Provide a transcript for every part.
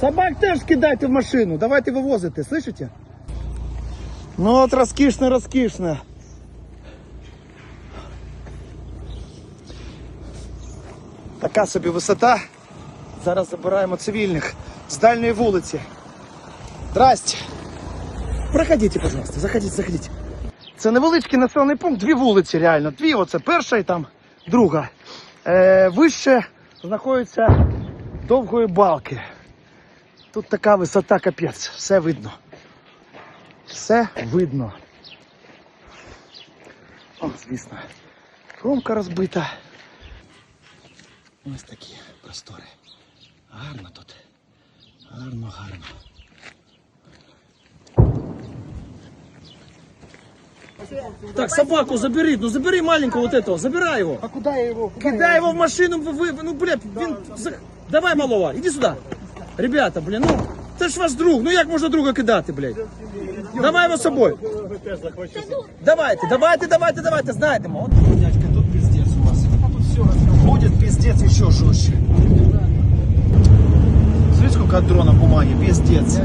Собак теж скидайте в машину, давайте вивозити, слышите? Ну от розкішно, розкішно. Така собі висота. Зараз забираємо цивільних з дальньої вулиці. Здрасте. Проходите, пожалуйста, заходіть, заходіть. Це невеличкий населений пункт, дві вулиці реально. Дві, оце перша і там друга. Е, вище знаходяться довгої балки. Тут така висота капець, все видно. Все видно. О, звісно. Кромка розбита. Ось такі простори. Гарно тут. Гарно, гарно. Так, собаку забери, ну забери маленького вот этого, забирай его. А куда я его? Кидай его в машину, вы, вы- ну, блядь, він... за- Давай малого, іди сюди. Ребята, блін, ну, це ж ваш друг, ну як можна друга кидати, блядь? Давай його з собою. Давайте, давайте, давайте, давайте, знайдемо. От, дядька, тут пиздец у вас. Будет пиздец еще жестче. Смотрите, сколько от дрона бумаги, пиздец.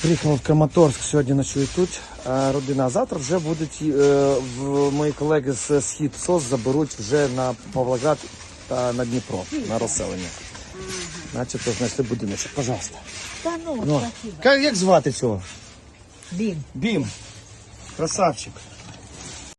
Приїхали в Краматорськ, сьогодні ночує тут. Родина. А завтра вже будуть е, мої колеги з Схід СОС заберуть вже на Павлоград та на Дніпро на розселення. Начебто знайшли будиночок. Пожалуйста. Та ну, Ну, як звати цього? Бім. Бім. Красавчик.